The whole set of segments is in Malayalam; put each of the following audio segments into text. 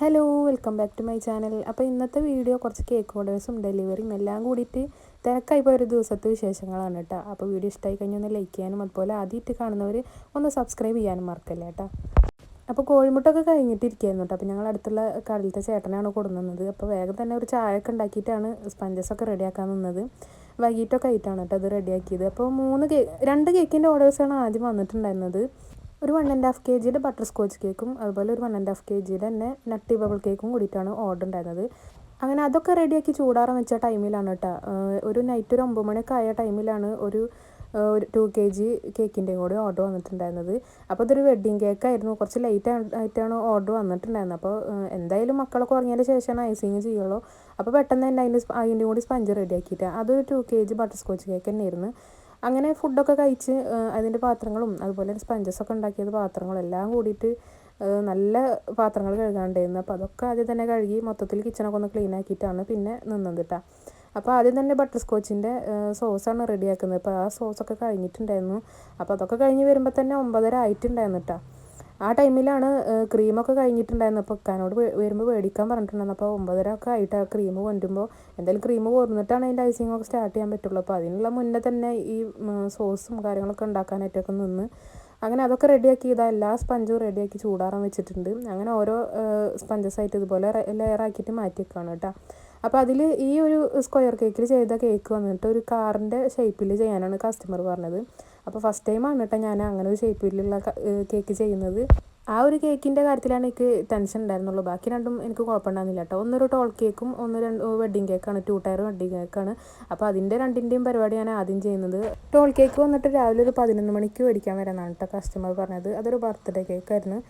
Hello welcome back to my channel. അപ്പോൾ ഇന്നത്തെ വീഡിയോ കുറച്ച് കേക്ക് ഓർഡേഴ്സും ഡെലിവറിയും എല്ലാം കൂടിയിട്ട് തിരക്കായി പോയ ഒരു ദിവസത്തെ വിശേഷങ്ങളാണ് കേട്ടോ. അപ്പോൾ വീഡിയോ ഇഷ്ടമായി കഴിഞ്ഞാൽ ഒന്ന് ലൈക്ക് ചെയ്യാനും അതുപോലെ ആദ്യമായിട്ട് കാണുന്നവർ ഒന്ന് സബ്സ്ക്രൈബ് ചെയ്യാനും മറക്കല്ലേ കേട്ടോ. അപ്പോൾ കോഴിമുട്ടൊക്കെ കഴിഞ്ഞിട്ടിരിക്കുകയായിരുന്നു കേട്ടോ. അപ്പോൾ ഞങ്ങൾ അടുത്തുള്ള കടലത്തെ ചേട്ടനാണ് കൊടുക്കുന്നത് അപ്പോൾ വേഗം തന്നെ ഒരു ചായ ഒക്കെ ഉണ്ടാക്കിയിട്ടാണ് സ്പഞ്ചസൊക്കെ റെഡിയാക്കാൻ നിന്നത്. വൈകിട്ടൊക്കെ ആയിട്ടാണ് കേട്ടോ അത് റെഡിയാക്കിയത് അപ്പോൾ മൂന്ന് കേ രണ്ട് കേക്കിന്റെ ഓർഡേഴ്സാണ് ആദ്യം വന്നിട്ടുണ്ടായിരുന്നത്. ഒരു വൺ ആൻഡ് ഹാഫ് കെ ജിയുടെ ബട്ടർ സ്കോച്ച് കേക്കും അതുപോലെ ഒരു വൺ ആൻഡ് ഹാഫ് കെ ജിയുടെ തന്നെ നട്ടി ബബിൾ കേക്കും കൂടിയിട്ടാണ് ഓർഡർ ഉണ്ടായിരുന്നത്. അങ്ങനെ അതൊക്കെ റെഡിയാക്കി ചൂടാറാൻ വെച്ച ടൈമിലാണ് കേട്ടോ ഒരു നൈറ്റ് ഒരു ഒമ്പത് മണിയൊക്കെ ആയ ടൈമിലാണ് ഒരു ഒരു ടു കെ ജി കേക്കിന്റെ കൂടെ ഓർഡർ വന്നിട്ടുണ്ടായിരുന്നത്. അപ്പോൾ ഇതൊരു വെഡ്ഡിങ് കേക്കായിരുന്നു കുറച്ച് ലേറ്റ് ആയിട്ടാണ് ഓർഡർ വന്നിട്ടുണ്ടായിരുന്നത്. അപ്പോൾ എന്തായാലും മക്കളൊക്കെ ഉറങ്ങിയതിന് ശേഷമാണ് ഐസിങ് ചെയ്യുള്ളൂ. അപ്പോൾ പെട്ടെന്ന് തന്നെ അതിന്റെ അതിന്റെ കൂടി സ്പഞ്ച് റെഡിയാക്കിയിട്ട് അതൊരു two K G butterscotch cake തന്നെയായിരുന്നു. അങ്ങനെ ഫുഡൊക്കെ കഴിച്ച് അതിന്റെ പാത്രങ്ങളും അതുപോലെ സ്പഞ്ചസൊക്കെ ഉണ്ടാക്കിയത് പാത്രങ്ങളും എല്ലാം കൂടിയിട്ട് നല്ല പാത്രങ്ങൾ കഴുകാണ്ടായിരുന്നു അപ്പോൾ അതൊക്കെ ആദ്യം തന്നെ കഴുകി മൊത്തത്തിൽ കിച്ചണൊക്കെ ഒന്ന് ക്ലീൻ ആക്കിയിട്ടാണ് പിന്നെ നിന്നത് കേട്ടോ അപ്പോൾ ആദ്യം തന്നെ ബട്ടർ സ്കോച്ചിന്റെ സോസാണ് റെഡിയാക്കുന്നത് അപ്പോൾ ആ സോസൊക്കെ കഴിഞ്ഞിട്ടുണ്ടായിരുന്നു. അപ്പോൾ അതൊക്കെ കഴിഞ്ഞ് വരുമ്പോൾ തന്നെ ഒമ്പതര ആയിട്ടുണ്ടായിരുന്നു കേട്ടോ ആ ടൈമിലാണ് ക്രീമൊക്കെ കഴിഞ്ഞിട്ടുണ്ടായിരുന്നു അപ്പോൾ ഇക്കാനോട് വരുമ്പോൾ മേടിക്കാൻ പറഞ്ഞിട്ടുണ്ടായിരുന്നു. അപ്പോൾ ഒമ്പതര ഒക്കെ ആയിട്ട് ആ ക്രീം കൊണ്ടുമ്പോൾ എന്തായാലും ക്രീം കൊന്നിട്ടാണ് അതിന്റെ ഐസിങ് ഒക്കെ സ്റ്റാർട്ട് ചെയ്യാൻ പറ്റുള്ളൂ. അപ്പോൾ അതിനുള്ള മുന്നേ തന്നെ ഈ സോസും കാര്യങ്ങളൊക്കെ ഉണ്ടാക്കാനായിട്ടൊക്കെ നിന്ന് അങ്ങനെ അതൊക്കെ റെഡിയാക്കി ഇതാ എല്ലാ സ്പഞ്ചും റെഡിയാക്കി ചൂടാറാൻ വെച്ചിട്ടുണ്ട്. അങ്ങനെ ഓരോ സ്പഞ്ചസായിട്ട് ഇതുപോലെ ലെയറാക്കിയിട്ട് ആക്കിയിട്ട് മാറ്റി വെക്കുകയാണ് കേട്ടോ. അപ്പോൾ അതിൽ ഈ ഒരു സ്ക്വയർ കേക്കിൽ ചെയ്ത കേക്ക് വന്നിട്ട് ഒരു കാറിന്റെ ഷേപ്പിൽ ചെയ്യാനാണ് കസ്റ്റമർ പറഞ്ഞത്. അപ്പോൾ ഫസ്റ്റ് ടൈമാണ് കേട്ടോ ഞാൻ അങ്ങനെ ഒരു ഷേപ്പിലുള്ള കേക്ക് ചെയ്യുന്നത്. ആ ഒരു കേക്കിന്റെ കാര്യത്തിലാണ് എനിക്ക് ടെൻഷൻ ഉണ്ടായിരുന്നുള്ളൂ. ബാക്കി രണ്ടും എനിക്ക് കുഴപ്പമുണ്ടായിരുന്നില്ല കേട്ടോ ഒന്നൊരു ടോൾ കേക്കും ഒന്ന് രണ്ട് വെഡ്ഡിങ് കേക്കാണ് ടു ടയർ വെഡ്ഡിങ് കേക്കാണ് അപ്പോൾ അതിന്റെ രണ്ടിന്റെയും പരിപാടി ഞാൻ ആദ്യം ചെയ്യുന്നത് ടോൾ കേക്ക് വന്നിട്ട് രാവിലെ ഒരു പതിനൊന്ന് മണിക്ക് മേടിക്കാൻ വരാനാണ് കേട്ടോ കസ്റ്റമർ പറഞ്ഞത്. അതൊരു ബർത്ത്ഡേ കേക്കായിരുന്നു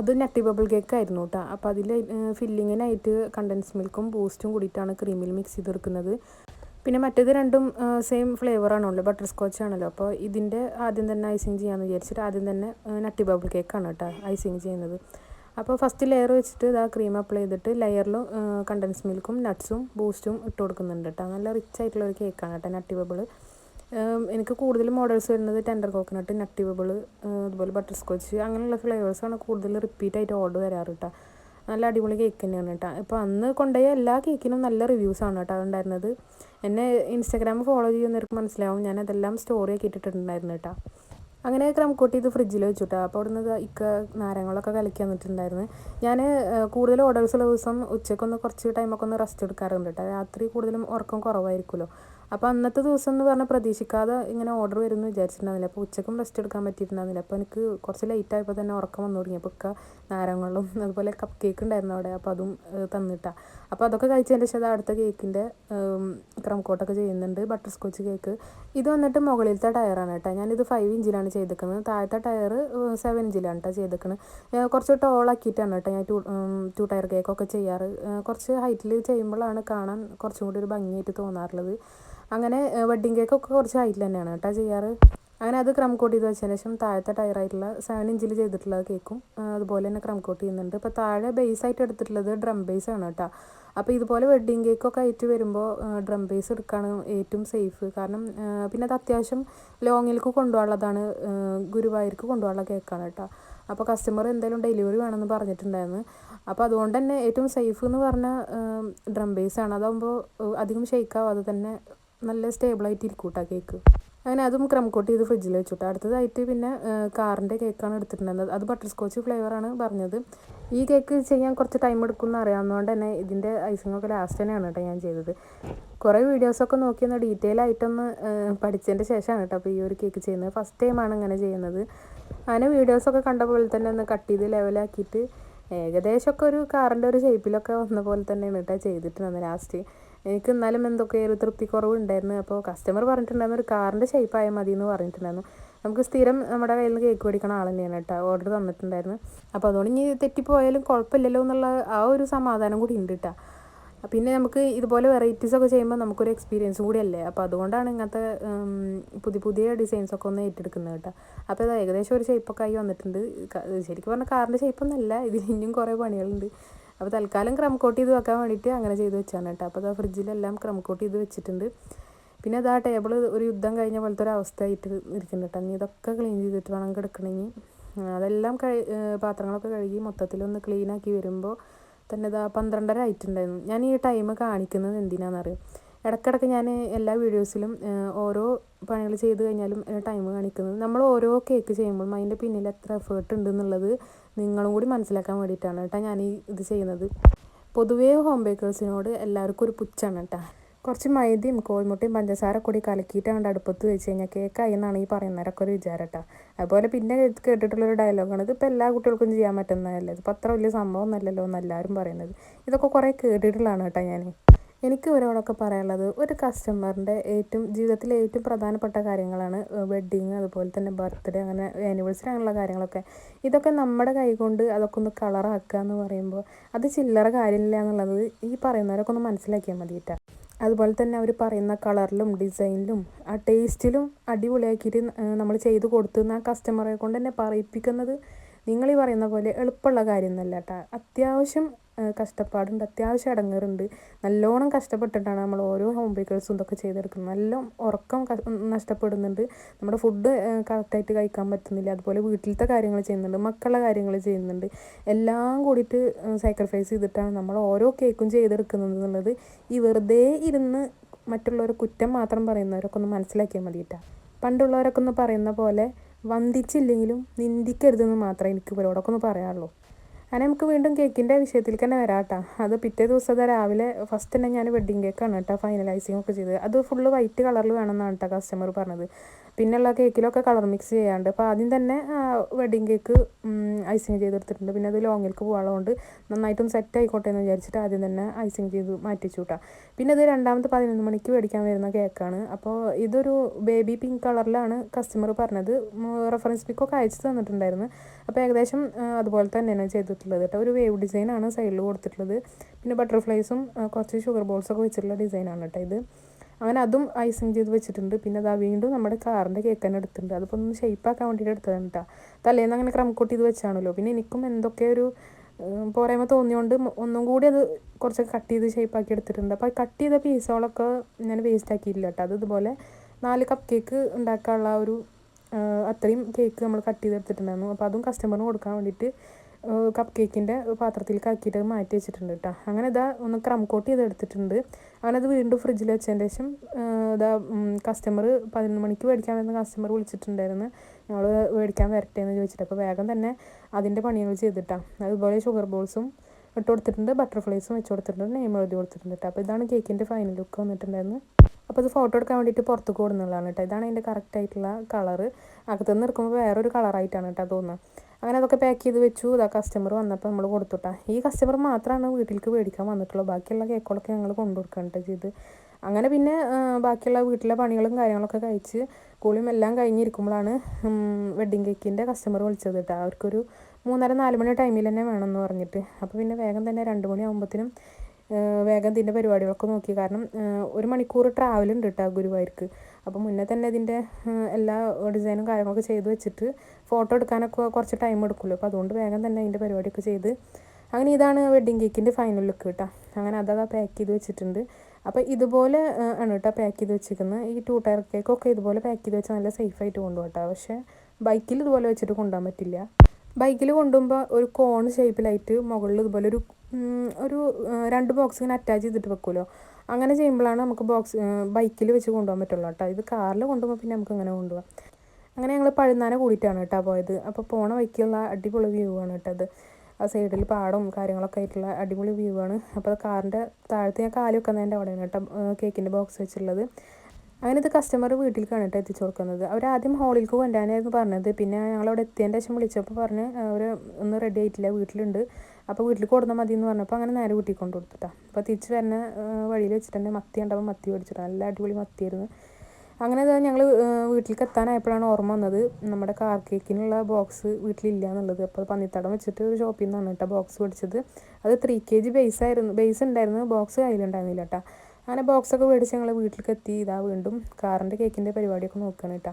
അത് നട്ടി ബബിൾ കേക്ക് ആയിരുന്നു കേട്ടോ അപ്പോൾ അതിൽ ഫില്ലിങ്ങിനായിട്ട് കണ്ടൻസ് മിൽക്കും ബൂസ്റ്റും കൂടിയിട്ടാണ് ക്രീമിൽ മിക്സ് ചെയ്തെടുക്കുന്നത്. പിന്നെ മറ്റേത് രണ്ടും സെയിം ഫ്ലേവറാണല്ലോ ബട്ടർ സ്കോച്ച് ആണല്ലോ. അപ്പോൾ ഇതിന്റെ ആദ്യം തന്നെ ഐസിങ് ചെയ്യാമെന്ന് വിചാരിച്ചിട്ട് ആദ്യം തന്നെ നട്ടി ബബിൾ കേക്കാണ് കേട്ടോ ഐസിങ് ചെയ്യുന്നത്. അപ്പോൾ ഫസ്റ്റ് ലെയർ വെച്ചിട്ട് ഇതാ ക്രീം അപ്ലൈ ചെയ്തിട്ട് ലെയറിൽ കണ്ടൻസ് മിൽക്കും നട്ട്സും ബൂസ്റ്റും ഇട്ട് കൊടുക്കുന്നുണ്ട് കേട്ടോ നല്ല റിച്ച് ആയിട്ടുള്ള ഒരു കേക്കാണ് കേട്ടോ നട്ടി ബബിൾ എനിക്ക് കൂടുതൽ മോഡൽസ് വരുന്നത് ടെൻഡർ കോക്കനട്ട് നട്ടി ബബിൾ അതുപോലെ ബട്ടർ സ്കോച്ച് അങ്ങനെയുള്ള ഫ്ലേവേഴ്സാണ് കൂടുതൽ റിപ്പീറ്റ് ആയിട്ട് ഓർഡർ വരാറ് കേട്ടോ നല്ല അടിപൊളി കേക്ക് തന്നെയാണ് കേട്ടോ ഇപ്പോൾ അന്ന് കൊണ്ടുപോയ എല്ലാ കേക്കിനും നല്ല റിവ്യൂസാണ് കേട്ടോ ഉണ്ടായിരുന്നത്. എന്നെ ഇൻസ്റ്റാഗ്രാം ഫോളോ ചെയ്യുന്നവർക്ക് മനസ്സിലാവും. ഞാൻ അതെല്ലാം സ്റ്റോറി ആക്കി ഇട്ടിട്ടുണ്ടായിരുന്നു കേട്ടോ. അങ്ങനെ ക്രംകൂട്ടി ഇത് ഫ്രിഡ്ജിൽ വെച്ചു കേട്ടോ. അപ്പോൾ അവിടുന്ന് ഇക്ക നാരങ്ങളൊക്കെ കളിക്കാൻ വന്നിട്ടുണ്ടായിരുന്നു. ഞാൻ കൂടുതൽ ഓർഡേഴ്സ് ഉള്ള ദിവസം ഉച്ചക്കൊന്ന് കുറച്ച് ടൈമൊക്കെ ഒന്ന് റെസ്റ്റ് എടുക്കാറുണ്ട് കേട്ടോ. രാത്രി കൂടുതലും ഉറക്കം കുറവായിരിക്കുമല്ലോ. അപ്പോൾ അന്നത്തെ ദിവസം എന്ന് പറഞ്ഞാൽ പ്രതീക്ഷിക്കാതെ ഇങ്ങനെ ഓർഡർ വരുമെന്ന് വിചാരിച്ചിട്ടുണ്ടായിരുന്നില്ല. അപ്പോൾ ഉച്ചക്കും റെസ്റ്റ് എടുക്കാൻ പറ്റിയിട്ടുണ്ടായിരുന്നില്ല. അപ്പോൾ എനിക്ക് കുറച്ച് ലേറ്റ് ആയപ്പോൾ തന്നെ ഉറക്കം വന്നു തുടങ്ങി. അപ്പോൾ ഒക്കെ നാരങ്ങളും അതുപോലെ കപ്പ് കേക്ക് ഉണ്ടായിരുന്നു അവിടെ. അപ്പോൾ അതും തന്നിട്ടാണ് അപ്പോൾ അതൊക്കെ കഴിച്ചതിന്റെ ശേഷം അടുത്ത കേക്കിന്റെ ക്രം കോട്ടൊക്കെ ചെയ്യുന്നുണ്ട് ബട്ടർ സ്കോച്ച് കേക്ക്. ഇത് വന്നിട്ട് മുകളിലത്തെ ടയറാണ് കേട്ടോ. ഞാനിത് ഫൈവ് ഇഞ്ചിലാണ് ചെയ്തേക്കുന്നത്. താഴത്തെ ടയർ സെവൻ ഇഞ്ചിലാണ് കേട്ടോ ചെയ്തേക്കുന്നത് കുറച്ച് ടോളാക്കിയിട്ടാണ് കേട്ടോ ഞാൻ ടു ടു ടയർ കേക്കൊക്കെ ചെയ്യാറ്. കുറച്ച് ഹൈറ്റിൽ ചെയ്യുമ്പോഴാണ് കാണാൻ കുറച്ചും കൂടി ഒരു ഭംഗിയായിട്ട് തോന്നാറുള്ളത്. അങ്ങനെ വെഡ്ഡിങ് കേക്കൊക്കെ കുറച്ച് ഹൈറ്റിൽ തന്നെയാണ് കേട്ടോ ചെയ്യാറ്. അങ്ങനെ അത് ക്രം കോട്ട് ചെയ്ത് വെച്ചതിന് ശേഷം താഴത്തെ ടയറായിട്ടുള്ള സെവൻ ഇഞ്ചിൽ ചെയ്തിട്ടുള്ള കേക്കും. അതുപോലെ തന്നെ ക്രം കോട്ട് ചെയ്യുന്നുണ്ട്. ഇപ്പോൾ താഴെ ബേസ് ആയിട്ട് എടുത്തിട്ടുള്ളത് ഡ്രം ബേസ് ആണ് കേട്ടോ. അപ്പോൾ ഇതുപോലെ വെഡ്ഡിങ് കേക്കൊക്കെ ആയിട്ട് വരുമ്പോൾ ഡ്രം ബേസ് എടുക്കുകയാണ് ഏറ്റവും സേഫ് കാരണം പിന്നെ അത് അത്യാവശ്യം ലോങ്ങിലേക്ക് കൊണ്ടുപോകാനുള്ളതാണ് ഗുരുവായൂർക്ക് കൊണ്ടുപോകാനുള്ള കേക്കാണ് കേട്ടോ. അപ്പോൾ കസ്റ്റമർ എന്തായാലും ഡെലിവറി വേണമെന്ന് പറഞ്ഞിട്ടുണ്ടായിരുന്നു. അപ്പോൾ അതുകൊണ്ട് തന്നെ ഏറ്റവും സേഫ് എന്ന് പറഞ്ഞ ഡ്രം ബേസ് ആണ്. അതാകുമ്പോൾ അധികം ഷെയ്ക്കാവാതെ തന്നെ നല്ല സ്റ്റേബിളായിട്ട് ഇരിക്കും കേട്ടോ കേക്ക് അങ്ങനെ അതും ക്രം കോട്ട് ചെയ്ത് ഫ്രിഡ്ജിൽ വെച്ചിട്ട്. അടുത്തതായിട്ട് പിന്നെ കാറിന്റെ കേക്കാണ് എടുത്തിട്ടുണ്ടായിരുന്നത്. അത് ബട്ടർ സ്കോച്ച് ഫ്ലേവറാണ് പറഞ്ഞത്. ഈ കേക്ക് ചെയ്യാൻ കുറച്ച് ടൈം എടുക്കുമെന്ന് അറിയാവുന്നതുകൊണ്ട് തന്നെ ഇതിന്റെ ഐസിങ്ങൊക്കെ ലാസ്റ്റ് തന്നെയാണ് കേട്ടോ ഞാൻ ചെയ്തത്. കുറേ വീഡിയോസൊക്കെ നോക്കി എന്നാൽ ഡീറ്റെയിൽ ആയിട്ടൊന്ന് പഠിച്ചതിന്റെ ശേഷമാണ് കേട്ടോ അപ്പോൾ ഈ ഒരു കേക്ക് ചെയ്യുന്നത്. ഫസ്റ്റ് ടൈമാണ് ഇങ്ങനെ ചെയ്യുന്നത്. അങ്ങനെ വീഡിയോസൊക്കെ കണ്ട പോലെ തന്നെ ഒന്ന് കട്ട് ചെയ്ത് ലെവലാക്കിയിട്ട് ഏകദേശമൊക്കെ ഒരു കാറിന്റെ ഒരു ഷേപ്പിലൊക്കെ വന്ന പോലെ തന്നെയാണ് കേട്ടോ ചെയ്തിട്ടുള്ളത് ലാസ്റ്റ് എനിക്ക് എന്നാലും എന്തൊക്കെ ഒരു തൃപ്തി കുറവുണ്ടായിരുന്നു അപ്പോൾ കസ്റ്റമർ പറഞ്ഞിട്ടുണ്ടായിരുന്നു ഒരു കാറിന്റെ ഷേപ്പ് ആയാൽ മതി എന്ന് പറഞ്ഞിട്ടുണ്ടായിരുന്നു. നമുക്ക് സ്ഥിരം നമ്മുടെ കയ്യിൽ നിന്ന് കേക്ക് മേടിക്കണ ആൾ തന്നെയാണ് കേട്ടോ ഓർഡർ തന്നിട്ടുണ്ടായിരുന്നു. അപ്പോൾ അതുകൊണ്ട് ഇനി തെറ്റിപ്പോയാലും കുഴപ്പമില്ലല്ലോ എന്നുള്ള ആ ഒരു സമാധാനം കൂടി ഉണ്ട് കേട്ടോ. പിന്നെ നമുക്ക് ഇതുപോലെ വെറൈറ്റീസ് ഒക്കെ ചെയ്യുമ്പോൾ നമുക്കൊരു എക്സ്പീരിയൻസ് കൂടിയല്ലേ? അപ്പോൾ അതുകൊണ്ടാണ് ഇങ്ങനത്തെ പുതിയ പുതിയ ഡിസൈൻസൊക്കെ ഒന്ന് ഏറ്റെടുക്കുന്നത് കേട്ടോ. അപ്പോൾ ഇത് ഏകദേശം ഒരു ഷേപ്പൊക്കെ ആയി വന്നിട്ടുണ്ട്. ശരിക്കും പറഞ്ഞാൽ കാറിന്റെ ഷേപ്പൊന്നല്ല ഇതിൽ ഇനിയും കുറേ പണികളുണ്ട്. അപ്പോൾ തൽക്കാലം ക്രം കോട്ട് ചെയ്ത് വെക്കാൻ വേണ്ടിയിട്ട് അങ്ങനെ ചെയ്ത് വെച്ചാണ് കേട്ടോ. അപ്പോൾ അത് ഫ്രിഡ്ജിലെല്ലാം ക്രം കോട്ട് ചെയ്ത് വെച്ചിട്ടുണ്ട്. പിന്നെ അത് ആ ടേബിൾ ഒരു യുദ്ധം കഴിഞ്ഞ പോലത്തെ ഒരു അവസ്ഥ ആയിട്ട് ഇരിക്കുന്നുണ്ട് കേട്ടോ. ഇനി ഇതൊക്കെ ക്ലീൻ ചെയ്തിട്ട് വേണം കിടക്കണമെങ്കിൽ അതെല്ലാം കഴി പാത്രങ്ങളൊക്കെ കഴുകി മൊത്തത്തിലൊന്ന് ക്ലീനാക്കി വരുമ്പോൾ തന്നെ ഇതാ പന്ത്രണ്ടര ആയിട്ടുണ്ടായിരുന്നു. ഞാൻ ഈ ടൈം കാണിക്കുന്നത് എന്തിനാണെന്നറിയോ? ഇടയ്ക്കിടയ്ക്ക് ഞാൻ എല്ലാ വീഡിയോസിലും ഓരോ പണികൾ ചെയ്ത് കഴിഞ്ഞാലും ടൈം കാണിക്കുന്നത്. നമ്മൾ ഓരോ കേക്ക് ചെയ്യുമ്പോഴും അതിന്റെ പിന്നിൽ എത്ര എഫേർട്ട് ഉണ്ട് എന്നുള്ളത് നിങ്ങളും കൂടി മനസ്സിലാക്കാൻ വേണ്ടിയിട്ടാണ് കേട്ടോ ഞാൻ ഈ ഇത് ചെയ്യുന്നത്. പൊതുവേ ഹോം ബേക്കേഴ്സിനോട് എല്ലാവർക്കും ഒരു പുച്ഛാണ് കേട്ടോ. കുറച്ച് മൈദയും കോഴിമുട്ടയും പഞ്ചസാര കൂടി കലക്കിയിട്ടാണ് അടുപ്പത്ത് വെച്ച് കഴിഞ്ഞാൽ കേക്കായി എന്നാണ് ഈ പറയുന്നവരൊക്കെ ഒരു വിചാരം കേട്ടോ. അതുപോലെ പിന്നെ കേട്ടിട്ടുള്ളൊരു ഡയലോഗാണ് ഇതിപ്പോൾ എല്ലാ കുട്ടികൾക്കും ചെയ്യാൻ പറ്റുന്നതല്ലേ? ഇതിപ്പോൾ അത്ര വലിയ സംഭവം ഒന്നല്ലല്ലോ എന്ന് എല്ലാവരും പറയുന്നത്. ഇതൊക്കെ കുറേ കേട്ടിട്ടുള്ളതാണ് കേട്ടോ ഞാൻ. എനിക്ക് ഇവരോടൊക്കെ പറയാനുള്ളത് ഒരു കസ്റ്റമറിന്റെ ഏറ്റവും ജീവിതത്തിലെ ഏറ്റവും പ്രധാനപ്പെട്ട കാര്യങ്ങളാണ് വെഡ്ഡിങ് അതുപോലെ തന്നെ ബർത്ത്ഡേ അങ്ങനെ ആനിവേഴ്സറി അങ്ങനെയുള്ള കാര്യങ്ങളൊക്കെ. ഇതൊക്കെ നമ്മുടെ കൈ കൊണ്ട് അതൊക്കെ ഒന്ന് കളറാക്കുക എന്ന് പറയുമ്പോൾ അത് ചില്ലറ കാര്യമില്ല എന്നുള്ളത് ഈ പറയുന്നവരൊക്കെ ഒന്ന് മനസ്സിലാക്കിയാൽ മതി അതുപോലെ തന്നെ അവർ പറയുന്ന കളറിലും ഡിസൈനിലും ആ ടേസ്റ്റിലും അടിപൊളിയാക്കിയിട്ട് നമ്മൾ ചെയ്ത് കൊടുത്തുന്ന ആ കസ്റ്റമറെ കൊണ്ട് തന്നെ പറയിപ്പിക്കുന്നത് നിങ്ങൾ ഈ പറയുന്ന പോലെ എളുപ്പമുള്ള കാര്യമൊന്നുമല്ല കേട്ടോ. അത്യാവശ്യം കഷ്ടപ്പാടുണ്ട് അത്യാവശ്യം അടങ്ങാറുണ്ട്. നല്ലോണം കഷ്ടപ്പെട്ടിട്ടാണ് നമ്മൾ ഓരോ ഹോം ബേക്കേഴ്സും ഇതൊക്കെ ചെയ്തെടുക്കുന്നത്. നല്ല ഉറക്കം നഷ്ടപ്പെടുന്നുണ്ട്. നമ്മുടെ ഫുഡ് കറക്റ്റായിട്ട് കഴിക്കാൻ പറ്റുന്നില്ല. അതുപോലെ വീട്ടിലത്തെ കാര്യങ്ങൾ ചെയ്യുന്നുണ്ട് മക്കളുടെ കാര്യങ്ങൾ ചെയ്യുന്നുണ്ട്. എല്ലാം കൂടിയിട്ട് സാക്രിഫൈസ് ചെയ്തിട്ടാണ് നമ്മൾ ഓരോ കേക്കും ചെയ്തെടുക്കുന്നത് എന്നുള്ളത് ഈ വെറുതെ ഇരുന്ന് മറ്റുള്ളവരെ കുറ്റം മാത്രം പറയുന്നവരൊക്കെ ഒന്ന് മനസ്സിലാക്കിയാൽ മതി കേട്ടോ പണ്ടുള്ളവരൊക്കെ ഒന്ന് പറയുന്ന പോലെ വന്ദിച്ചില്ലെങ്കിലും നിന്ദിക്കരുതെന്ന് മാത്രമേ എനിക്ക് ഇവരോടൊക്കെ ഒന്ന് പറയാറുള്ളൂ അങ്ങനെ നമുക്ക് വീണ്ടും കേക്കിന്റെ വിഷയത്തിലേക്ക് തന്നെ വരാം കേട്ടോ. അത് പിറ്റേ ദിവസത്തെ രാവിലെ ഫസ്റ്റ് തന്നെ ഞാൻ വെഡ്ഡിങ് കേക്കാണ് കേട്ടോ ഫൈനലൈസിങ് ഒക്കെ ചെയ്തത്. അത് ഫുള്ള് വൈറ്റ് കളറിൽ വേണമെന്നാണ് കേട്ടോ കസ്റ്റമർ പറഞ്ഞത്. പിന്നെയുള്ള കേക്കിലൊക്കെ കളർ മിക്സ് ചെയ്യാണ്ട്. അപ്പോൾ ആദ്യം തന്നെ വെഡിങ് കേക്ക് ഐസിങ് ചെയ്തെടുത്തിട്ടുണ്ട്. പിന്നെ അത് ലോങ്ങിലേക്ക് പോകാനുള്ളതുകൊണ്ട് നന്നായിട്ടൊന്ന് സെറ്റ് ആയിക്കോട്ടെ എന്ന് വിചാരിച്ചിട്ട് ആദ്യം തന്നെ ഐസിങ് ചെയ്ത് മാറ്റിച്ചു കേട്ടോ പിന്നെ ഇത് രണ്ടാമത്തെ പതിനൊന്ന് മണിക്ക് മേടിക്കാൻ വരുന്ന കേക്കാണ് അപ്പോൾ ഇതൊരു ബേബി പിങ്ക് കളറിലാണ് കസ്റ്റമർ പറഞ്ഞത്. റെഫറൻസ് പിക്കൊക്കെ അയച്ചു തന്നിട്ടുണ്ടായിരുന്നു. അപ്പോൾ ഏകദേശം അതുപോലെ തന്നെയാണ് ചെയ്തിട്ടുള്ളത് കേട്ടോ ഒരു വേവ് ഡിസൈനാണ് സൈഡിൽ കൊടുത്തിട്ടുള്ളത്. പിന്നെ ബട്ടർഫ്ലൈസും കുറച്ച് ഷുഗർ ബോൾസൊക്കെ വെച്ചിട്ടുള്ള ഡിസൈനാണ് കേട്ടോ ഇത്. അങ്ങനെ അതും ഐസിങ് ചെയ്ത് വെച്ചിട്ടുണ്ട്. പിന്നെ അതാ വീണ്ടും നമ്മുടെ കാറിന്റെ കേക്ക് തന്നെ എടുത്തിട്ടുണ്ട്. അതിപ്പോൾ ഒന്ന് ഷേപ്പാക്കാൻ വേണ്ടിയിട്ട് എടുത്തതാണ് കേട്ടോ തലേന്ന് അങ്ങനെ ക്രമക്കൂട്ടി ഇത് വെച്ചാണല്ലോ. പിന്നെ എനിക്കും എന്തൊക്കെ ഒരു പോരായ്മ തോന്നിയോണ്ട് ഒന്നും കൂടി അത് കുറച്ചൊക്കെ കട്ട് ചെയ്ത് ഷേപ്പാക്കി എടുത്തിട്ടുണ്ട്. അപ്പോൾ കട്ട് ചെയ്ത പീസുകളൊക്കെ ഞാൻ വേസ്റ്റ് ആക്കിയില്ല കേട്ടോ അത് ഇതുപോലെ നാല് കപ്പ് കേക്ക് ഉണ്ടാക്കാനുള്ള ഒരു അത്രയും കേക്ക് നമ്മൾ കട്ട് ചെയ്ത് ചെയ്തെടുത്തിട്ടുണ്ടായിരുന്നു അപ്പോൾ അതും കസ്റ്റമറിന് കൊടുക്കാൻ വേണ്ടിയിട്ട് കപ്പ് കേക്കിന്റെ പാത്രത്തിലേക്ക് ആക്കിയിട്ട് മാറ്റി വെച്ചിട്ടുണ്ട് കേട്ടോ അങ്ങനെ ഇതാ ഒന്ന് ക്രം കോട്ട് ചെയ്ത് എടുത്തിട്ടുണ്ട്. അങ്ങനെ അത് വീണ്ടും ഫ്രിഡ്ജിൽ വെച്ചതിന് ശേഷം ഇതാ കസ്റ്റമർ പതിനൊന്ന് മണിക്ക് മേടിക്കാൻ വരുന്ന കസ്റ്റമർ വിളിച്ചിട്ടുണ്ടായിരുന്നു. ഞങ്ങൾ മേടിക്കാൻ വരട്ടെ എന്ന് ചോദിച്ചിട്ട്. അപ്പോൾ വേഗം തന്നെ അതിന്റെ പണികൾ ചെയ്തിട്ടാണ് അതുപോലെ ഷുഗർ ബോൾസും ഇട്ട് കൊടുത്തിട്ടുണ്ട്. ബട്ടർഫ്ലൈസും വെച്ച് കൊടുത്തിട്ടുണ്ട്. നെയ്മ് എഴുതി കൊടുത്തിട്ടുണ്ട് കേട്ടോ അപ്പോൾ ഇതാണ് കേക്കിന്റെ ഫൈനൽ ലുക്ക് വന്നിട്ടുണ്ടായിരുന്നു. അപ്പോൾ ഇത് ഫോട്ടോ എടുക്കാൻ വേണ്ടിയിട്ട് പുറത്ത് കൊടുക്കുന്നതാണ് കേട്ടോ ഇതാണ് അതിന്റെ കറക്റ്റ് ആയിട്ടുള്ള കളറ് അകത്തുനിന്ന് നിൽക്കുമ്പോൾ വേറൊരു കളറായിട്ടാണ് കേട്ടോ തോന്നുന്നത്. അങ്ങനെ അതൊക്കെ പാക്ക് ചെയ്ത് വെച്ചു. ഇതാ കസ്റ്റമർ വന്നപ്പോൾ നമ്മൾ കൊടുത്തുട്ടാ. ഈ കസ്റ്റമർ മാത്രമാണ് വീട്ടിലേക്ക് മേടിക്കാൻ വന്നിട്ടുള്ളൂ. ബാക്കിയുള്ള കേക്കുകളൊക്കെ ഞങ്ങൾ കൊണ്ടുകൊടുക്കുകയാണ് ചെയ്ത്. അങ്ങനെ പിന്നെ ബാക്കിയുള്ള വീട്ടിലെ പണികളും കാര്യങ്ങളൊക്കെ കഴിച്ച് കുളിയും എല്ലാം കഴിഞ്ഞിരിക്കുമ്പോഴാണ് വെഡ്ഡിങ് കേക്കിന്റെ കസ്റ്റമർ വിളിച്ചത് കേട്ടോ അവർക്കൊരു മൂന്നര നാല് മണി ടൈമിൽ തന്നെ വേണമെന്ന് പറഞ്ഞിട്ട്. അപ്പോൾ പിന്നെ വേഗം തന്നെ രണ്ട് മണി ആകുമ്പോഴത്തേനും വേഗം ഇതിന്റെ പരിപാടികളൊക്കെ നോക്കി. കാരണം ഒരു മണിക്കൂർ ട്രാവൽ ഉണ്ട് കേട്ടോ ഗുരുവായൂർക്ക്. അപ്പോൾ മുന്നേ തന്നെ ഇതിന്റെ എല്ലാ ഡിസൈനും കാര്യങ്ങളൊക്കെ ചെയ്ത് വെച്ചിട്ട് ഫോട്ടോ എടുക്കാനൊക്കെ കുറച്ച് ടൈം എടുക്കുമല്ലോ. അപ്പോൾ അതുകൊണ്ട് വേഗം തന്നെ അതിന്റെ പരിപാടിയൊക്കെ ചെയ്ത് അങ്ങനെ ഇതാണ് വെഡ്ഡിങ് കേക്കിന്റെ ഫൈനൽ ലുക്ക് കേട്ടോ അങ്ങനെ അതാ പാക്ക് ചെയ്ത് വെച്ചിട്ടുണ്ട്. അപ്പോൾ ഇതുപോലെ ആണ് കേട്ടോ പാക്ക് ചെയ്ത് വെച്ചിരിക്കുന്നത്. ഈ ടു ടയർ കേക്കൊക്കെ ഇതുപോലെ പാക്ക് ചെയ്ത് വെച്ചാൽ നല്ല സേഫായിട്ട് കൊണ്ടുപോകട്ടോ. പക്ഷേ ബൈക്കിൽ ഇതുപോലെ വെച്ചിട്ട് കൊണ്ടുപോകാൻ പറ്റില്ല. ബൈക്കിൽ കൊണ്ടുപോകുമ്പോൾ ഒരു കോൺ ഷേപ്പിലായിട്ട് മുകളിൽ ഇതുപോലെ ഒരു ഒരു രണ്ട് ബോക്സ് ഇങ്ങനെ അറ്റാച്ച് ചെയ്തിട്ട് വെക്കുമല്ലോ. അങ്ങനെ ചെയ്യുമ്പോഴാണ് നമുക്ക് ബോക്സ് ബൈക്കിൽ വെച്ച് കൊണ്ടുപോകാൻ പറ്റുള്ളൂ കേട്ടോ. ഇത് കാറിൽ കൊണ്ടുപോകുമ്പോൾ പിന്നെ നമുക്ക് അങ്ങനെ കൊണ്ടുപോകാം. അങ്ങനെ ഞങ്ങൾ പഴുന്നാനെ കൂടിയിട്ടാണ് കേട്ടോ പോയത്. അപ്പോൾ പോണ വഴിക്കുള്ള അടിപൊളി വ്യൂ ആണ് കേട്ടോ അത്. ആ സൈഡിൽ പാടും കാര്യങ്ങളൊക്കെ ആയിട്ടുള്ള അടിപൊളി വ്യൂ ആണ്. അപ്പോൾ കാറിന്റെ താഴത്ത് ഞാൻ കാൽ വെക്കുന്നതിന്റെ അവിടെയാണ് കേട്ടോ കേക്കിന്റെ ബോക്സ് വെച്ചുള്ളത് അങ്ങനെ ഇത് കസ്റ്റമർ വീട്ടിൽ കേട്ടോ എത്തിച്ചു കൊടുക്കുന്നത്. അവർ ആദ്യം ഹോളിലേക്ക് കൊണ്ടുവരാനായിരുന്നു പറഞ്ഞത്. പിന്നെ ഞങ്ങൾ അവിടെ എത്തിയതിന്റെ ശേഷം വിളിച്ചപ്പോൾ പറഞ്ഞ് അവർ ഒന്നും റെഡി ആയിട്ടില്ല വീട്ടിലുണ്ട്. അപ്പോൾ വീട്ടിൽ കൊടുന്നാൽ മതി എന്ന് പറഞ്ഞപ്പോൾ അങ്ങനെ നേരെ വീട്ടിൽ കൊണ്ടു കൊടുത്തിട്ടാ. അപ്പോൾ തിരിച്ച് വരുന്ന വഴിയിൽ വെച്ചിട്ട് തന്നെ മത്തി ഉണ്ടാവും മത്തി മേടിച്ചിട്ട് നല്ല അടിപൊളി മത്തിയായിരുന്നു. അങ്ങനെ ഞങ്ങൾ വീട്ടിലേക്ക് എത്താനായപ്പോഴാണ് ഓർമ്മ വന്നത് നമ്മുടെ കാർ കേക്കിനുള്ള ബോക്സ് വീട്ടിലില്ല എന്നുള്ളത്. അപ്പോൾ പന്നിത്തടം വെച്ചിട്ട് ഒരു ഷോപ്പിൽ നിന്നാണ് കേട്ടോ ബോക്സ് മേടിച്ചത്. അത് ത്രീ കെ ജി ബേസ് ആയിരുന്നു ബേസ് ഉണ്ടായിരുന്നു ബോക്സ് കയ്യിലുണ്ടായിരുന്നില്ല കേട്ടോ അങ്ങനെ ബോക്സൊക്കെ മേടിച്ച് ഞങ്ങൾ വീട്ടിലേക്ക് എത്തി ഇതാ വീണ്ടും കാറിന്റെ കേക്കിന്റെ പരിപാടിയൊക്കെ നോക്കുകയാണ് കേട്ടോ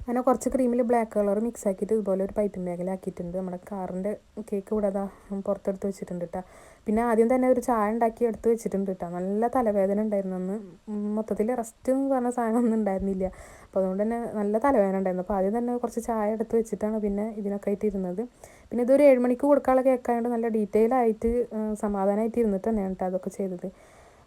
അങ്ങനെ കുറച്ച് ക്രീമിൽ ബ്ലാക്ക് കളർ മിക്സ് ആക്കിയിട്ട് ഇതുപോലെ ഒരു പൈപ്പിംഗ് ബാഗിലാക്കിയിട്ടുണ്ട് നമ്മുടെ കാറിന്റെ കേക്ക് ഇവിടെ അതാ പുറത്തെടുത്ത് വെച്ചിട്ടുണ്ട് കേട്ടോ പിന്നെ ആദ്യം തന്നെ ഒരു ചായ ഉണ്ടാക്കി എടുത്ത് വെച്ചിട്ടുണ്ട് കേട്ടോ നല്ല തലവേദന ഉണ്ടായിരുന്നു അന്ന്. മൊത്തത്തിൽ റെസ്റ്റ് എന്ന് പറഞ്ഞ സാധനം ഒന്നും ഉണ്ടായിരുന്നില്ല. അപ്പോൾ അതുകൊണ്ട് തന്നെ നല്ല തലവേദന ഉണ്ടായിരുന്നു. അപ്പോൾ ആദ്യം തന്നെ കുറച്ച് ചായ എടുത്ത് വെച്ചിട്ടാണ് പിന്നെ ഇതിനൊക്കെ ആയിട്ട് ഇരുന്നത്. പിന്നെ ഇതൊരു ഏഴ് മണിക്ക് കൊടുക്കാനുള്ള കേക്കായതുകൊണ്ട് നല്ല ഡീറ്റെയിൽ ആയിട്ട് സമാധാനമായിട്ട് ഇരുന്നിട്ട് തന്നെയാണ് കേട്ടോ അതൊക്കെ ചെയ്തത്.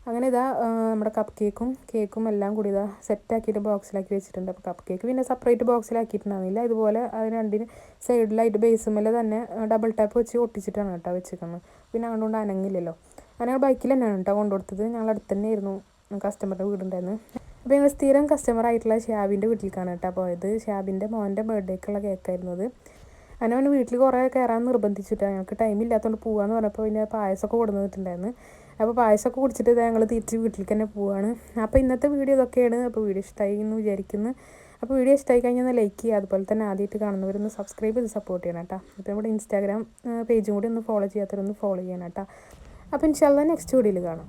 അങ്ങനെ ഇതാ നമ്മുടെ കപ്പ് കേക്കും കേക്കും എല്ലാം കൂടി ഇതാ സെറ്റാക്കിയിട്ട് ബോക്സിലാക്കി വെച്ചിട്ടുണ്ട്. അപ്പോൾ കപ്പ് കേക്ക് പിന്നെ സെപ്പറേറ്റ് ബോക്സിലാക്കിയിട്ടുണ്ടായിരുന്നില്ല ഇതുപോലെ അത് രണ്ടിന് സൈഡിലായിട്ട് ബേസുമല്ല തന്നെ ഡബിൾ ടാപ്പ് വെച്ച് ഒട്ടിച്ചിട്ടാണ് കേട്ടോ വെച്ചിരിക്കുന്നത് പിന്നെ അതുകൊണ്ട് അനങ്ങില്ലല്ലോ. അങ്ങനെ ബൈക്കിൽ തന്നെയാണ് കേട്ടോ കൊണ്ടുകൊടുത്തത്. ഞങ്ങൾ അടുത്ത് തന്നെയായിരുന്നു കസ്റ്റമറുടെ വീടുണ്ടായിരുന്നു. അപ്പോൾ ഞങ്ങൾ സ്ഥിരം കസ്റ്റമർ ആയിട്ടുള്ള ഷാബിന്റെ വീട്ടിലേക്കാണ് കേട്ടോ പോയത്. ഷാബിന്റെ മോന്റെ ബർത്ത്ഡേക്കുള്ള കേക്കായിരുന്നു അത് അങ്ങനെ അവൻ വീട്ടിൽ കുറേ കയറാൻ നിർബന്ധിച്ചിട്ടാണ്. ഞങ്ങൾക്ക് ടൈം ഇല്ലാത്തതുകൊണ്ട് പോകാമെന്ന് പറഞ്ഞപ്പോൾ പിന്നെ പായസമൊക്കെ കൊടുന്നിട്ടുണ്ടായിരുന്നു അപ്പോൾ പായസമൊക്കെ കുടിച്ചിട്ട് ഞങ്ങൾ തിരിച്ച് വീട്ടിലേക്ക് തന്നെ പോവാണ്. അപ്പോൾ ഇന്നത്തെ വീഡിയോ ഇതൊക്കെയാണ്. അപ്പോൾ വീഡിയോ ഇഷ്ടമായി എന്ന് വിചാരിക്കുന്നു. അപ്പോൾ വീഡിയോ ഇഷ്ടമായി കഴിഞ്ഞാൽ ലൈക്ക് ചെയ്യുക. അതുപോലെ തന്നെ ആദ്യമായിട്ട് കാണുന്നവരൊന്ന് സബ്സ്ക്രൈബ് ചെയ്ത് സപ്പോർട്ട് ചെയ്യണം കേട്ടോ. അപ്പോൾ നമ്മുടെ ഇൻസ്റ്റാഗ്രാം പേജും കൂടി ഒന്ന് ഫോളോ ചെയ്യാത്തവരൊന്ന് ഫോളോ ചെയ്യണം കേട്ടോ. അപ്പോൾ ഇൻഷാല്ല നെക്സ്റ്റ് വീഡിയോയിൽ കാണാം.